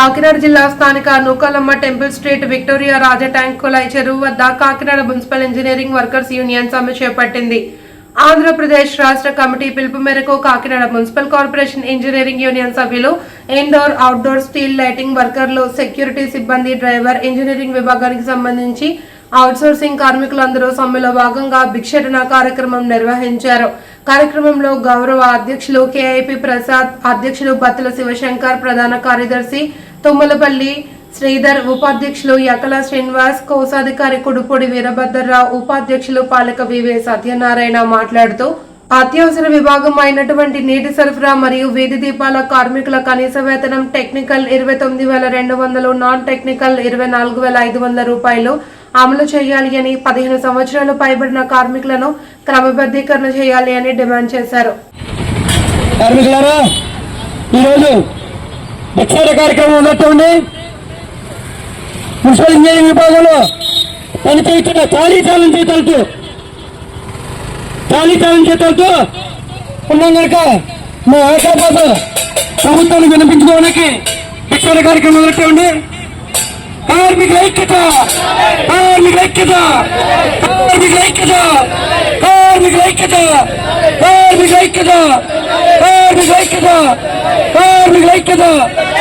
కాకినాడ జిల్లా స్థానిక Nookalamma temple street Victoria Raja tank కులాయి చెరువు వద్ద Kakinada municipal engineering workers union సమ్మె చేపట్టింది. ఆంధ్రప్రదేశ్ రాష్ట్ర కమిటీ పిలుపు మేరకు Kakinada municipal corporation engineering union సభ్యులు ఇండోర్ అవుట్డోర్ స్టీల్ లైటింగ్ వర్కర్లు సెక్యూరిటీ సిబ్బంది డ్రైవర్ ఇంజనీరింగ్ విభాగానికి సంబంధించి అవుట్సోర్సింగ్ కార్మికులందరూ సమ్మెలో భాగంగా భిక్షటన కార్యక్రమం నిర్వహించారు. కార్యక్రమంలో గౌరవ అధ్యక్షులు కేఐపి ప్రసాద్ అధ్యక్షులు బత్తుల శివశంకర్ ప్రధాన కార్యదర్శి తుమ్మలపల్లి శ్రీధర్ ఉపాధ్యక్షులు యకల శ్రీనివాస్ కోశాధికారి కుడుపూడి వీరభద్రరావు ఉపాధ్యక్షులు పాలక వివే సత్యనారాయణ మాట్లాడుతూ అత్యవసర విభాగం అయినటువంటి నీటి సరఫరా మరియు వీధి దీపాల కార్మికుల కనీస వేతనం టెక్నికల్ ఇరవై తొమ్మిది వేల రెండు వందలు నాన్ టెక్నికల్ ఇరవై నాలుగు వేల ఐదు వందల రూపాయలు అమలు చేయాలి అని పదిహేను సంవత్సరాలు పైబడిన కార్మికులను క్రమబద్ధీకరణ చేయాలి అని డిమాండ్ చేశారు. కార్మికులారా కార్యక్రమం ఉన్నట్టుండి మున్సిపల్ ఇంజనీరింగ్ విభాగంలో పనిచేస్తున్న ఖాళీ చాలం చేతులతో ఖాళీ చాలం ఉన్నాం కనుక మా ఆశాపాత ప్రభుత్వాన్ని వినిపించుకోవడానికి భిక్షాట కార్యక్రమం ఉన్నట్టుండి కార్మికుల ఐక్యత కార్మికుల ఐక్యత కార్మికుల ఐక్యత కార్మికుల ఐక్యత కార్మికుల ఐక్యత. కార్మికుల ఐక్యత కార్మికుల ఐక్యత